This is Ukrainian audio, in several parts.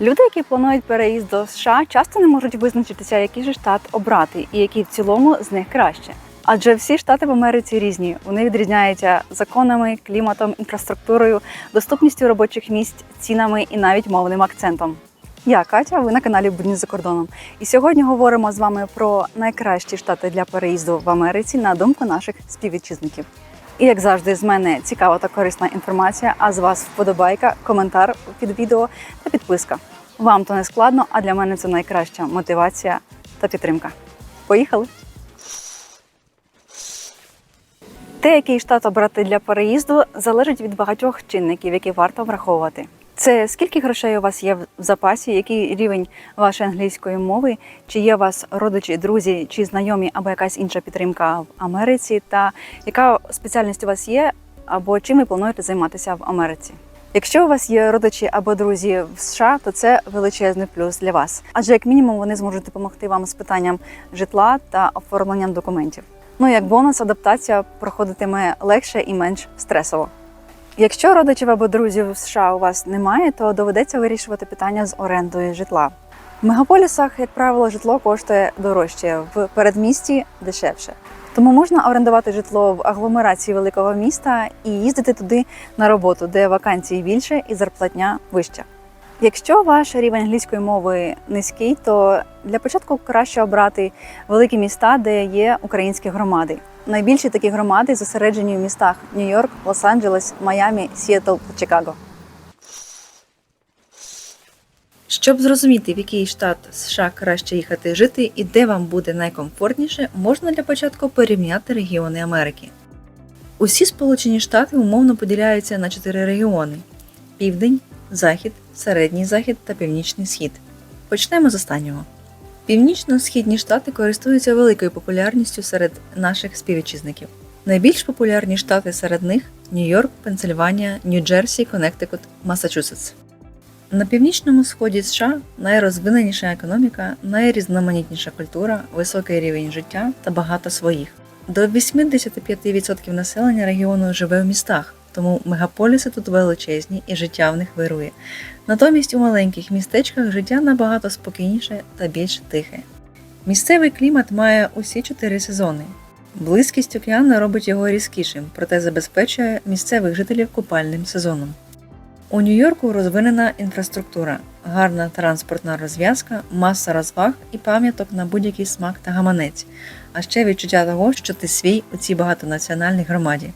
Люди, які планують переїзд до США, часто не можуть визначитися, який же штат обрати і який в цілому з них краще. Адже всі штати в Америці різні. Вони відрізняються законами, кліматом, інфраструктурою, доступністю робочих місць, цінами і навіть мовним акцентом. Я Катя, ви на каналі Будні за кордоном. І сьогодні говоримо з вами про найкращі штати для переїзду в Америці на думку наших співвітчизників. І як завжди, з мене цікава та корисна інформація, а з вас вподобайка, коментар під відео та підписка. Вам то не складно, а для мене це найкраща мотивація та підтримка. Поїхали! Те, який штат обрати для переїзду, залежить від багатьох чинників, які варто враховувати. Це скільки грошей у вас є в запасі, який рівень вашої англійської мови, чи є у вас родичі, друзі чи знайомі або якась інша підтримка в Америці, та яка спеціальність у вас є, або чим ви плануєте займатися в Америці. Якщо у вас є родичі або друзі в США, то це величезний плюс для вас, адже як мінімум вони зможуть допомогти вам з питанням житла та оформленням документів. Ну як бонус, адаптація проходитиме легше і менш стресово. Якщо родичів або друзів в США у вас немає, то доведеться вирішувати питання з орендою житла. В мегаполісах, як правило, житло коштує дорожче, в передмісті дешевше. Тому можна орендувати житло в агломерації великого міста і їздити туди на роботу, де вакансій більше і зарплатня вища. Якщо ваш рівень англійської мови низький, то для початку краще обрати великі міста, де є українські громади. Найбільші такі громади зосереджені в містах Нью-Йорк, Лос-Анджелес, Майамі, Сіетл Чикаго. Щоб зрозуміти, в який штат США краще їхати жити і де вам буде найкомфортніше, можна для початку порівняти регіони Америки. Усі Сполучені Штати умовно поділяються на чотири регіони: Південь, Захід, Середній Захід та Північний Схід. Почнемо з останнього. Північно-східні штати користуються великою популярністю серед наших співвітчизників. Найбільш популярні штати серед них Нью-Йорк, Пенсильванія, Нью-Джерсі, Коннектикут, Массачусетс. На північному сході США найрозвиненіша економіка, найрізноманітніша культура, високий рівень життя та багато своїх. До 85% населення регіону живе в містах, тому мегаполіси тут величезні і життя в них вирує. Натомість у маленьких містечках життя набагато спокійніше та більш тихе. Місцевий клімат має усі чотири сезони. Близькість океану робить його різкішим, проте забезпечує місцевих жителів купальним сезоном. У Нью-Йорку розвинена інфраструктура, гарна транспортна розв'язка, маса розваг і пам'яток на будь-який смак та гаманець, а ще відчуття того, що ти свій у цій багатонаціональній громаді.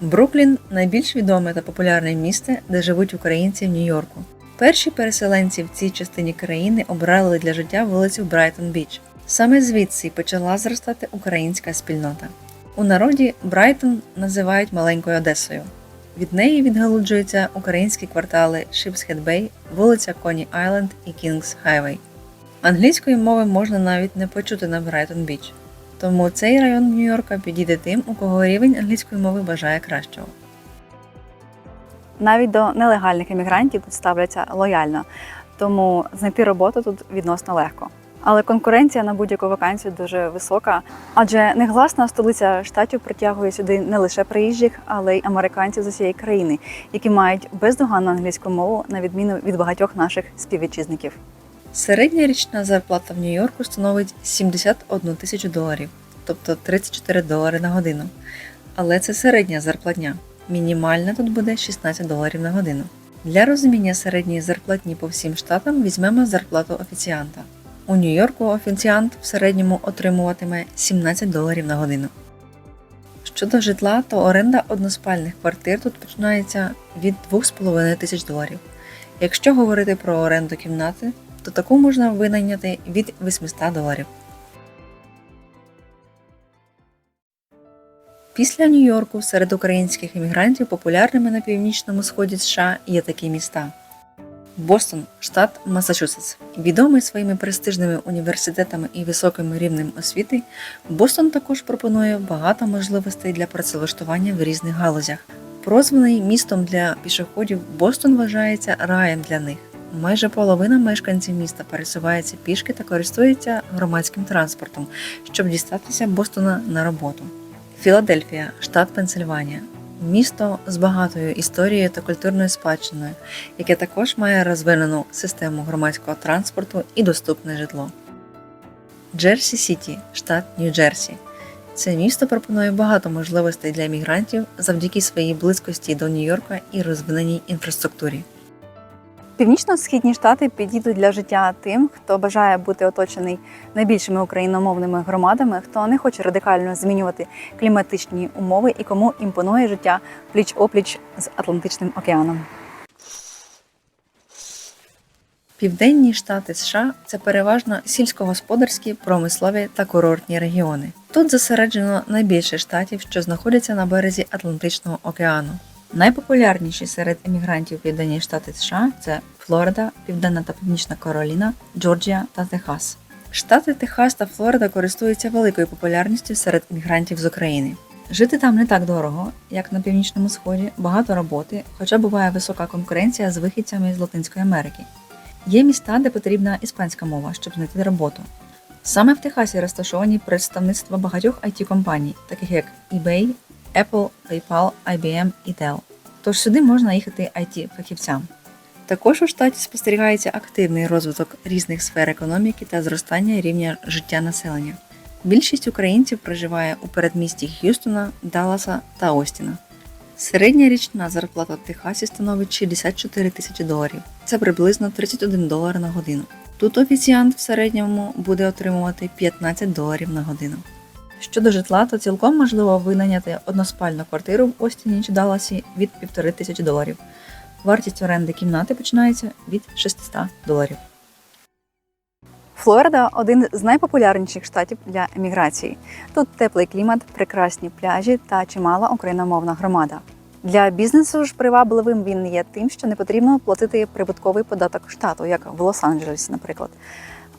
Бруклін найбільш відоме та популярне місце, де живуть українці в Нью-Йорку. Перші переселенці в цій частині країни обрали для життя вулицю Брайтон Біч. Саме звідси почала зростати українська спільнота. У народі Брайтон називають маленькою Одесою. Від неї відгалуджуються українські квартали Шипсхед Бей, вулиця Коні Айленд і Кінгс Хайвей. Англійської мови можна навіть не почути на Брайтон Біч. Тому цей район Нью-Йорка підійде тим, у кого рівень англійської мови бажає кращого. Навіть до нелегальних іммігрантів тут ставляться лояльно, тому знайти роботу тут відносно легко. Але конкуренція на будь-яку вакансію дуже висока, адже негласна столиця штатів притягує сюди не лише приїжджих, але й американців з усієї країни, які мають бездоганну англійську мову на відміну від багатьох наших співвітчизників. Середня річна зарплата в Нью-Йорку становить 71 тисячу доларів, тобто 34 долари на годину. Але це середня зарплатня. Мінімальна тут буде 16 доларів на годину. Для розуміння середньої зарплатні по всім штатам візьмемо зарплату офіціанта. У Нью-Йорку офіціант в середньому отримуватиме 17 доларів на годину. Щодо житла, то оренда односпальних квартир тут починається від 2,5 тисяч доларів. Якщо говорити про оренду кімнати, то таку можна винайняти від 800 доларів. Після Нью-Йорку серед українських іммігрантів популярними на північному сході США є такі міста: Бостон, штат Массачусетс. Відомий своїми престижними університетами і високим рівнем освіти, Бостон також пропонує багато можливостей для працевлаштування в різних галузях. Прозваний містом для пішоходів, Бостон вважається раєм для них. Майже половина мешканців міста пересувається пішки та користується громадським транспортом, щоб дістатися Бостона на роботу. Філадельфія, штат Пенсильванія. місто з багатою історією та культурною спадщиною, яке також має розвинену систему громадського транспорту і доступне житло. Джерсі Сіті, штат Нью-Джерсі. Це місто пропонує багато можливостей для мігрантів завдяки своїй близькості до Нью-Йорка і розвиненій інфраструктурі. Північно-східні штати підійдуть для життя тим, хто бажає бути оточений найбільшими україномовними громадами, хто не хоче радикально змінювати кліматичні умови і кому імпонує життя пліч опліч з Атлантичним океаном. Південні штати США це переважно сільськогосподарські, промислові та курортні регіони. Тут зосереджено найбільше штатів, що знаходяться на березі Атлантичного океану. Найпопулярніші серед емігрантів Південні Штати США це Флорида, Південна та Північна Кароліна, Джорджія та Техас. Штати Техас та Флорида користуються великою популярністю серед емігрантів з України. Жити там не так дорого, як на північному сході, багато роботи, хоча буває висока конкуренція з вихідцями з Латинської Америки. Є міста, де потрібна іспанська мова, щоб знайти роботу. Саме в Техасі розташовані представництва багатьох it компаній, таких як eBay, Apple, PayPal, IBM і Dell. Тож сюди можна їхати it фахівцям Також у штаті спостерігається активний розвиток різних сфер економіки та зростання рівня життя населення. Більшість українців проживає у передмісті Х'юстона, Далласа та Остіна. Середня річна зарплата в Техасі становить 64 тисячі доларів. Це приблизно 31 долар на годину. Тут офіціант в середньому буде отримувати 15 доларів на годину. Щодо житла, то цілком можливо винайняти односпальну квартиру в Остіні чи Далласі від 1,5 тисячі доларів. Вартість оренди кімнати починається від 600 доларів. Флорида один з найпопулярніших штатів для еміграції. Тут теплий клімат, прекрасні пляжі та чимала україномовна громада. Для бізнесу ж привабливим він є тим, що не потрібно платити прибутковий податок штату, як в Лос-Анджелесі, наприклад,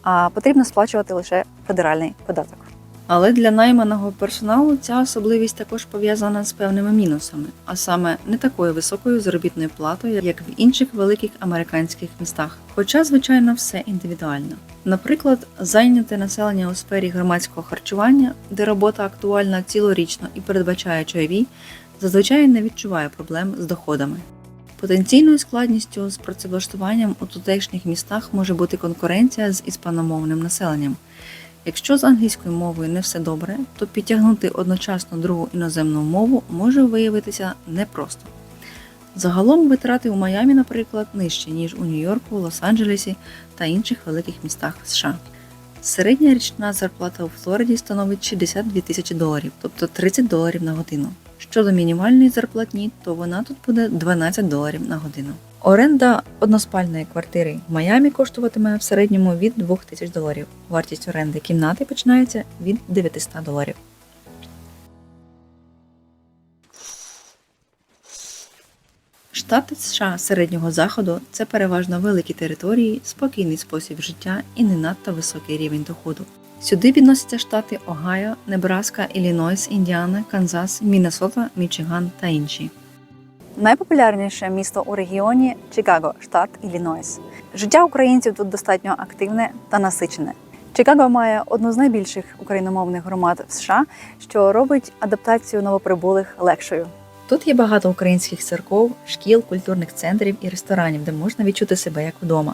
а потрібно сплачувати лише федеральний податок. Але для найманого персоналу ця особливість також пов'язана з певними мінусами, а саме не такою високою заробітною платою, як в інших великих американських містах. Хоча, звичайно, все індивідуально. Наприклад, зайняте населення у сфері громадського харчування, де робота актуальна цілорічно і передбачає чайові, зазвичай не відчуває проблем з доходами. Потенційною складністю з працевлаштуванням у тутешніх містах може бути конкуренція з іспаномовним населенням. Якщо з англійською мовою не все добре, то підтягнути одночасно другу іноземну мову може виявитися непросто. Загалом витрати у Майамі, наприклад, нижчі, ніж у Нью-Йорку, Лос-Анджелесі та інших великих містах США. Середня річна зарплата у Флориді становить 62 тисячі доларів, тобто 30 доларів на годину. Щодо мінімальної зарплатні, то вона тут буде 12 доларів на годину. Оренда односпальної квартири в Майамі коштуватиме в середньому від 2 тисяч доларів. Вартість оренди кімнати починається від 900 доларів. Штати США Середнього Заходу це переважно великі території, спокійний спосіб життя і не надто високий рівень доходу. Сюди відносяться штати Огайо, Небраска, Іллінойс, Індіана, Канзас, Міннесота, Мічиган та інші. Найпопулярніше місто у регіоні Чикаго, штат Іллінойс. Життя українців тут достатньо активне та насичене. Чикаго має одну з найбільших україномовних громад в США, що робить адаптацію новоприбулих легшою. Тут є багато українських церков, шкіл, культурних центрів і ресторанів, де можна відчути себе як вдома.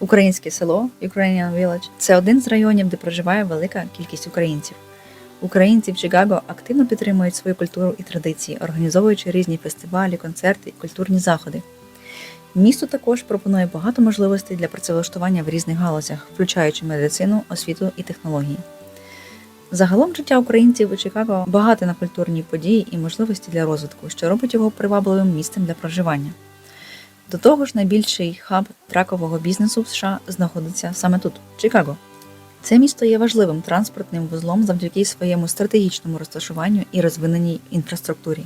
Українське село Ukrainian Village – це один з районів, де проживає велика кількість українців. Українці в Чикаго активно підтримують свою культуру і традиції, організовуючи різні фестивалі, концерти і культурні заходи. Місто також пропонує багато можливостей для працевлаштування в різних галузях, включаючи медицину, освіту і технології. Загалом життя українців у Чикаго багате на культурні події і можливості для розвитку, що робить його привабливим місцем для проживання. До того ж, найбільший хаб тракового бізнесу в США знаходиться саме тут, Чикаго. Це місто є важливим транспортним вузлом завдяки своєму стратегічному розташуванню і розвиненій інфраструктурі.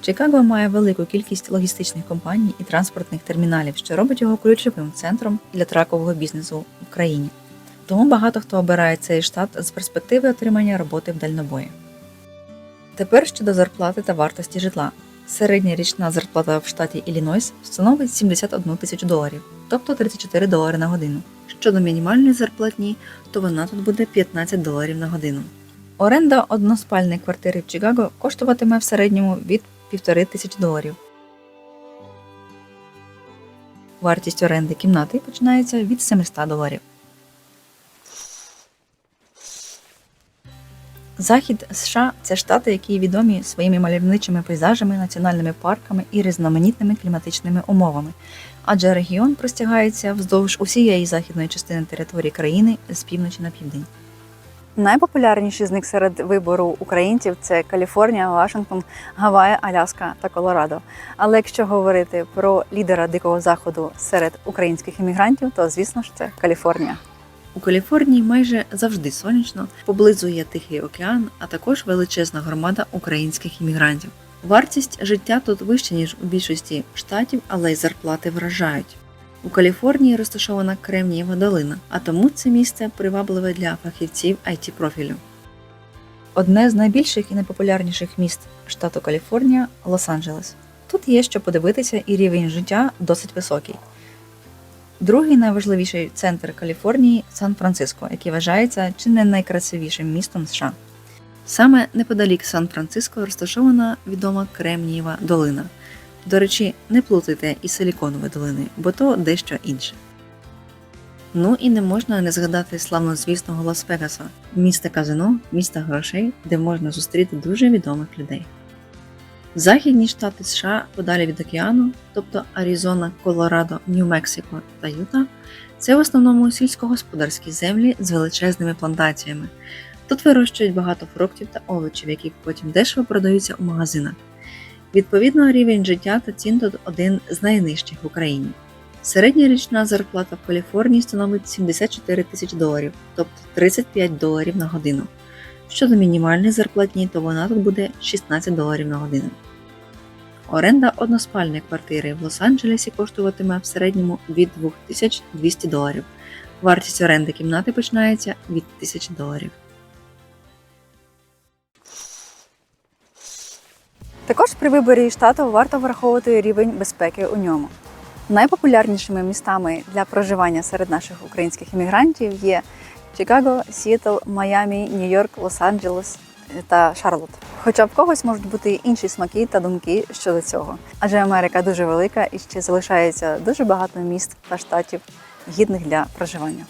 Чикаго має велику кількість логістичних компаній і транспортних терміналів, що робить його ключовим центром для тракового бізнесу в країні. Тому багато хто обирає цей штат з перспективи отримання роботи в дальнобої. Тепер щодо зарплати та вартості житла. Середня річна зарплата в штаті Іллінойс становить 71 тисячу доларів, тобто 34 долари на годину. Щодо мінімальної зарплатні, то вона тут буде 15 доларів на годину. Оренда односпальної квартири в Чикаго коштуватиме в середньому від півтори тисячі доларів. Вартість оренди кімнати починається від 700 доларів. Захід США це штати, які відомі своїми мальовничими пейзажами, національними парками і різноманітними кліматичними умовами, адже регіон простягається вздовж усієї західної частини території країни з півночі на південь. Найпопулярніші з них серед вибору українців це Каліфорнія, Вашингтон, Гаваї, Аляска та Колорадо. Але якщо говорити про лідера дикого заходу серед українських іммігрантів, то звісно ж це Каліфорнія. У Каліфорнії майже завжди сонячно, поблизу є Тихий океан, а також величезна громада українських іммігрантів. Вартість життя тут вища, ніж у більшості штатів, але й зарплати вражають. У Каліфорнії розташована Кремнієва долина, а тому це місце привабливе для фахівців it профілю. Одне з найбільших і найпопулярніших міст штату Каліфорнія Лос-Анджелес. Тут є що подивитися, і рівень життя досить високий. Другий найважливіший центр Каліфорнії Сан-Франциско, який вважається чи не найкрасивішим містом США. Саме неподалік Сан-Франциско розташована відома Кремнієва долина. До речі, не плутайте із Силіконовою долиною, бо то дещо інше. Ну і не можна не згадати славнозвісного Лас-Вегаса, міста казино, міста грошей, де можна зустріти дуже відомих людей. Західні штати США подалі від океану, тобто Аризона, Колорадо, Нью-Мексико та Юта, це в основному сільськогосподарські землі з величезними плантаціями. Тут вирощують багато фруктів та овочів, які потім дешево продаються у магазинах. Відповідно, рівень життя та цін тут один з найнижчих в Україні. Середня річна зарплата в Каліфорнії становить 74 тисячі доларів, тобто 35 доларів на годину. Щодо мінімальної зарплатні, то вона тут буде 16 доларів на годину. Оренда односпальної квартири в Лос-Анджелесі коштуватиме в середньому від 2200 доларів. Вартість оренди кімнати починається від 1000 доларів. Також при виборі штату варто враховувати рівень безпеки у ньому. Найпопулярнішими містами для проживання серед наших українських іммігрантів є Чикаго, Сіетл, Майамі, Нью-Йорк, Лос-Анджелес та Шарлот. Хоча в когось можуть бути інші смаки та думки щодо цього. Адже Америка дуже велика і ще залишається дуже багато міст та штатів гідних для проживання.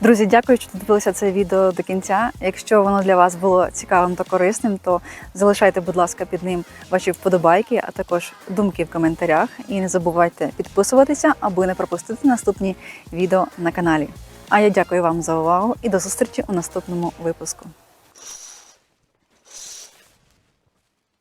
Друзі, дякую, що дивилися це відео до кінця. Якщо воно для вас було цікавим та корисним, то залишайте, будь ласка, під ним ваші вподобайки, а також думки в коментарях. І не забувайте підписуватися, аби не пропустити наступні відео на каналі. А я дякую вам за увагу і до зустрічі у наступному випуску.